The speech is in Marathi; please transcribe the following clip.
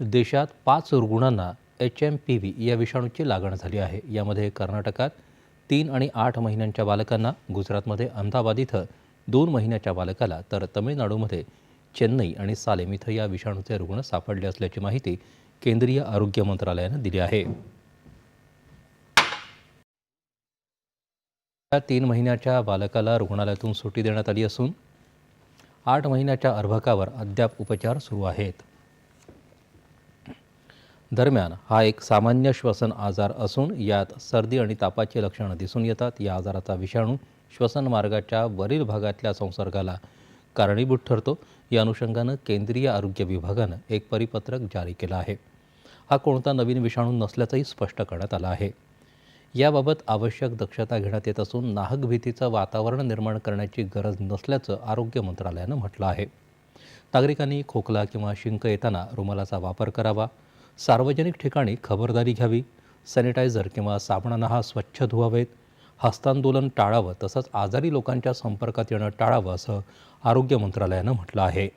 देशात पाच रुग्णांना एच एम पी व्ही या विषाणूची लागण झाली आहे. यामध्ये कर्नाटकात तीन आणि आठ महिन्यांच्या बालकांना गुजरातमध्ये अहमदाबाद इथं दोन महिन्याच्या बालकाला तर तमिळनाडूमध्ये चेन्नई आणि सालेम इथं या विषाणूचे रुग्ण सापडले असल्याची माहिती केंद्रीय आरोग्य मंत्रालयानं दिली आहे. या तीन महिन्याच्या बालकाला रुग्णालयातून सुट्टी देण्यात आली असून आठ महिन्याच्या अर्भकावर अद्याप उपचार सुरू आहेत. दरम्यान हा एक सामान्य श्वसन आजार असून यात सर्दी आणि तापाची लक्षणं दिसून येतात. या आजाराचा विषाणू श्वसन मार्गाच्या वरील भागातल्या संसर्गाला कारणीभूत ठरतो. या अनुषंगानं केंद्रीय आरोग्य विभागानं एक परिपत्रक जारी केलं आहे. हा कोणता नवीन विषाणू नसल्याचंही स्पष्ट करण्यात आलं आहे. याबाबत आवश्यक दक्षता घेण्यात येत असून नाहक भीतीचं वातावरण निर्माण करण्याची गरज नसल्याचं आरोग्य मंत्रालयानं म्हटलं आहे. नागरिकांनी खोकला किंवा शिंक येताना रुमालाचा वापर करावा. सार्वजनिक ठिकाणी खबरदारी घ्यावी सॅनिटायझर किंवा साबणानं हा स्वच्छ धुवावेत हस्तांदोलन टाळावं तसंच आजारी लोकांच्या संपर्कात येणं टाळावं असं आरोग्य मंत्रालयानं म्हटलं आहे.